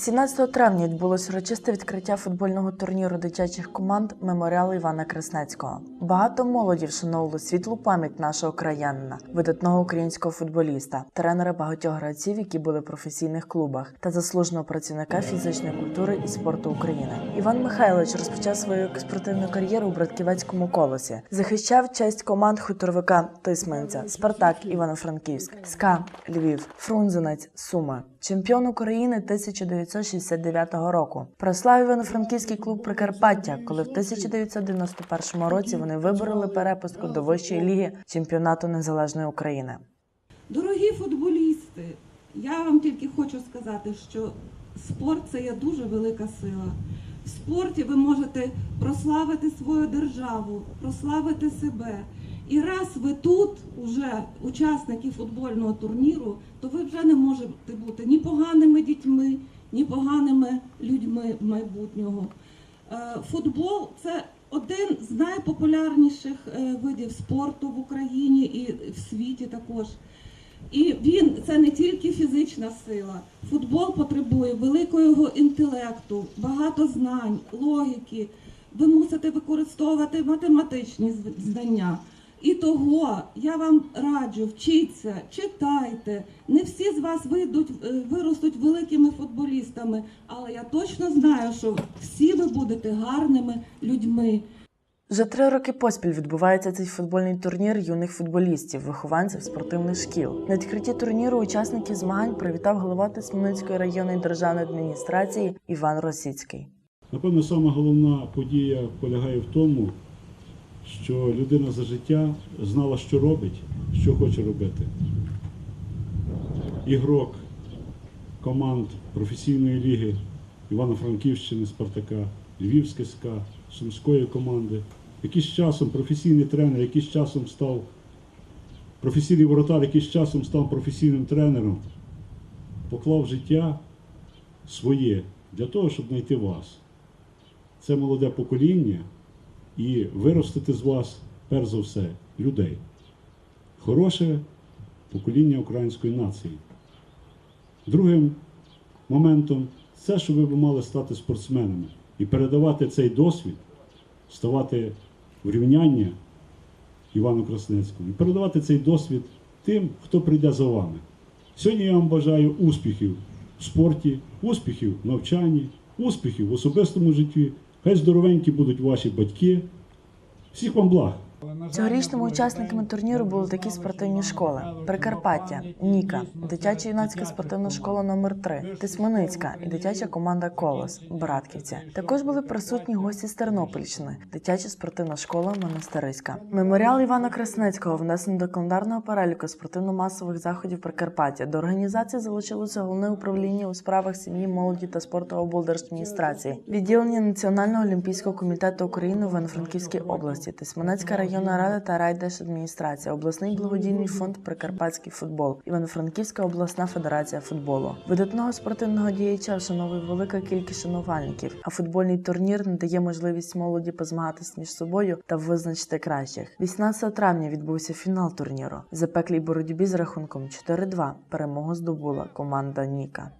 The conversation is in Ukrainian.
17 травня відбулось урочисте відкриття футбольного турніру дитячих команд Меморіал Івана Краснецького. Багато молоді вшановували світлу пам'ять нашого краянина, видатного українського футболіста, тренера багатьох гравців, які були в професійних клубах, та заслуженого працівника фізичної культури і спорту України. Іван Михайлович розпочав свою спортивну кар'єру у Братківецькому колосі, захищав честь команд хуторовика Тисменця, Спартак Івано-Франківськ, СКА Львів, Фрунзенець, Суми. Чемпіон України 1969 року. Прослав Івано-Франківський клуб Прикарпаття, коли в 1991 році вони вибороли перепустку до вищої ліги чемпіонату незалежної України. Дорогі футболісти, я вам тільки хочу сказати, що спорт це є дуже велика сила. В спорті ви можете прославити свою державу, прославити себе. І раз ви тут, уже учасники футбольного турніру, то ви вже не можете бути ні поганими дітьми, ні поганими людьми майбутнього. Е, Футбол це один з найпопулярніших е, видів спорту в Україні і в світі також. І він це не тільки фізична сила. Футбол потребує великого інтелекту, багато знань, логіки. Ви мусите використовувати математичні знання. І того я вам раджу, вчіться, читайте. Не всі з вас вийдуть, е, виростуть великими футболістами, але я точно знаю, що всі ви будете гарними людьми. Вже три роки поспіль відбувається цей футбольний турнір юних футболістів, вихованців спортивних шкіл. На відкритті турніру учасників змагань привітав голова Тисменницької районної державної адміністрації Іван Росіцький. Напевно, сама головна подія полягає в тому, що людина за життя знала, що робить, що хоче робити. Ігрок команд професійної ліги Івано-Франківщини, Спартака, Львівське СК, Сумської команди, який з часом професійний тренер, який з часом став професійний воротар, який з часом став професійним тренером, поклав життя своє для того, щоб знайти вас це молоде покоління і виростити з вас, перш за все, людей. Хороше покоління української нації. Другим моментом це, що ви б мали стати спортсменами і передавати цей досвід, ставати в рівняння Івану Краснецькому і передавати цей досвід тим, хто прийде за вами. Сьогодні я вам бажаю успіхів в спорті, успіхів в навчанні, успіхів в особистому житті. Хай здоровенькі будуть ваші батьки. Всіх вам благ! Цьогорічними учасниками турніру були такі спортивні школи: Прикарпаття, Ніка, дитяча юнацька спортивна школа номер 3 Тисменицька і дитяча команда Колос Братківця. Також були присутні гості з Тернопільщини, дитяча спортивна школа Монастириська. Меморіал Івана Краснецького внесено до календарного переліку спортивно-масових заходів Прикарпаття. До організації залучилося головне управління у справах сім'ї, молоді та спорту облдержадміністрації, відділення Національного олімпійського комітету України в Івано-Франківській області, Тисменецька районна рада та райдержадміністрація, обласний благодійний фонд Прикарпатський футбол, Івано-Франківська обласна федерація футболу. Видатного спортивного діяча вшановує велика кількість шанувальників, а футбольний турнір надає можливість молоді позмагатись між собою та визначити кращих. 18 травня відбувся фінал турніру. Запеклій боротьбі з рахунком 4-2 перемогу здобула команда Ніка.